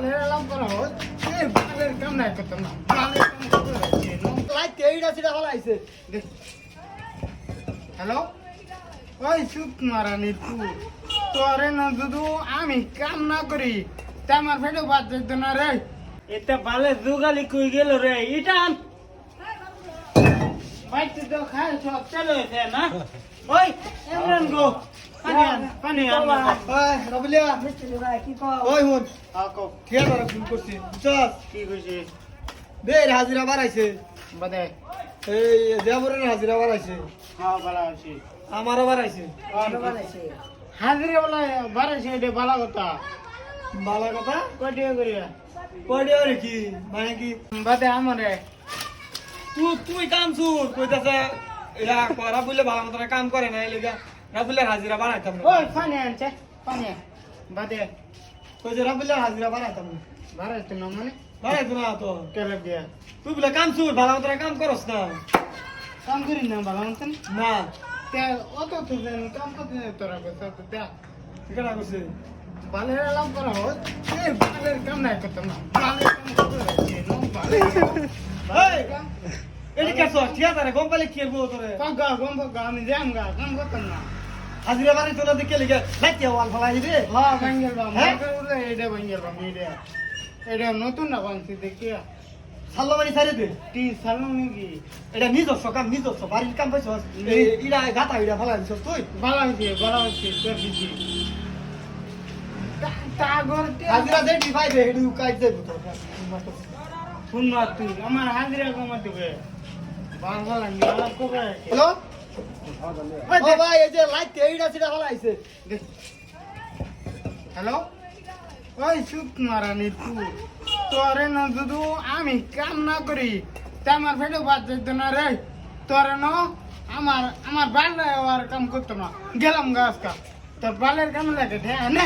বালের লাভ করা হয় এই বালের কাম নাই করতাম না বালের কাম করে লাইট এইটা সেটা হলাইছে। হ্যালো? ওই সুত মারানি তু তোরে না দুদু আমি কাম না করি তা আমার ফেটে বাদ যেত না রে। এটা বালে জুগালি কই গেল রে এটা বাইতে তো সব চলে না? ওই এমরান গো। হাজিরা বাড়াইছে এই দেবরের হাজিরা বাড়াইছে আমারও বাড়াইছে হাজিরে বলা বাড়াইছে এটা ভালো কথা ভালো কথা কটিয়া করিয়া ওরে কি? মানে কি বাদে আমারে তুই তুই কাম শুন কইতাছে এরা করা বলে ভালো মতো কাম করে না এই লেগা রাবুলের হাজিরা বাড়াইতাম না। ওই পানি আনছে আন। বাদে কইছে রাবুলের হাজিরা বাড়াইতাম না। বাড়াইছে না মানে? বাড়াইতো না তো। কেলে দিয়া? তুই বলে কাম শুন ভালো মতো কাম করস না। কাম করি না ভালো মতন? না। তে অত তো দেন কাম করতে তোরা কথা তো দেখ। কেনা করছে বালের লাভ করা হয়। এই বালের কাম নাই করতাম না। বালের কাম করে বালের এই এটি কে সস ঠিক আছে রে কোম্পানি কি বলব তোরে? গম পাগা আমি যাম গা কাম করতাম না। হাজিরা বাড়াইতো না দেখে লেগে লাইতে ওয়াল ফলাই রে? হ্যাঁ ভাঙ্গেল বাম হ্যাঁ? এটা ভাঙ্গেল বাম এটা এটা নতুন না বানছি দেখিয়া সাল্লা বাড়ি ছাড়ে দে। টি সালু নাকি? এটা নিজস্ব কাম নিজস্ব বাড়ির কাম পাইছস এই ইডা গাতা ইডা ফলাই দিছস তুই? ভালো হয়েছে ভালো হয়েছে তোর দিদি। তা করতে হাজিরা দে টি পাইবে হেডু কাজ দে তো শুন না তুই আমার হাজিরা কমা দিবে বাংলা লাগে আলাপ করে হ্যালো? হ্যালো? ওই সুত মারানি তুই তোরে না দুদু আমি কাম না করি, তা আমার ফেটে বাদ যেত না রে। তোরে না আমার আমার বাল আর কাম করতো না। গেলাম গাছ কা তোর বালের কাম লাগে ঠে না।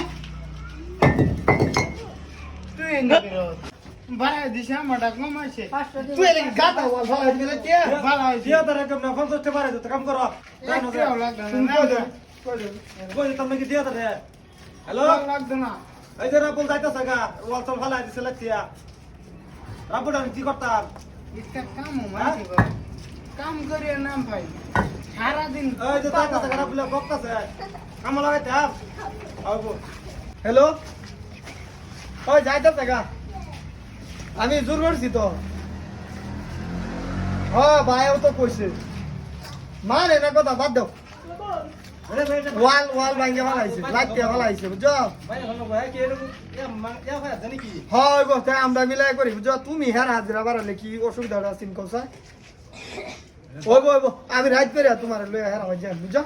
তুই বাড়াই দিস আমার কম আছে তুই এলে গাতা ওয়াল ফলাই দিলে কে? ভালো হয়েছে। দিয়া তারে কেমন ফোন করতে পারে তো কাম করো। লাগবে না। না, কই দে? না, কই দে। তুমি কি দিয়া তারে। হ্যালো? লাগতো না। এই যে রাপুল যাইতাছে গা ওয়াল তো ফলাই দিছে লাতিয়া রাপুল আমি কি করতাম? একটা কাম মাঝে করে কাম করিয়ে নাম পাই সারাদিন এই যে যাইতাছে গা রাপুল বকতাছে। কাম লাগাইতে হ্যালো? ওই যাইতাছে গা। আমি জোর করছি তো। হ্যাঁ ভাইও তো কইছে। মানে না কথা বাদ দাও। ওয়াল ওয়াল ভাঙ্গে ফেলাইছে লাইতে ফেলাইছে, বুঝছ? হয় আমরা মিলাই করি, বুঝছ? তুমি হের হাজিরা বাড়ালে কি অসুবিধাটা আছে কৌশা ওই বো ওই বো আমি রাইত করে তোমার লয়ে হেরা হয়ে যাই, বুঝছ?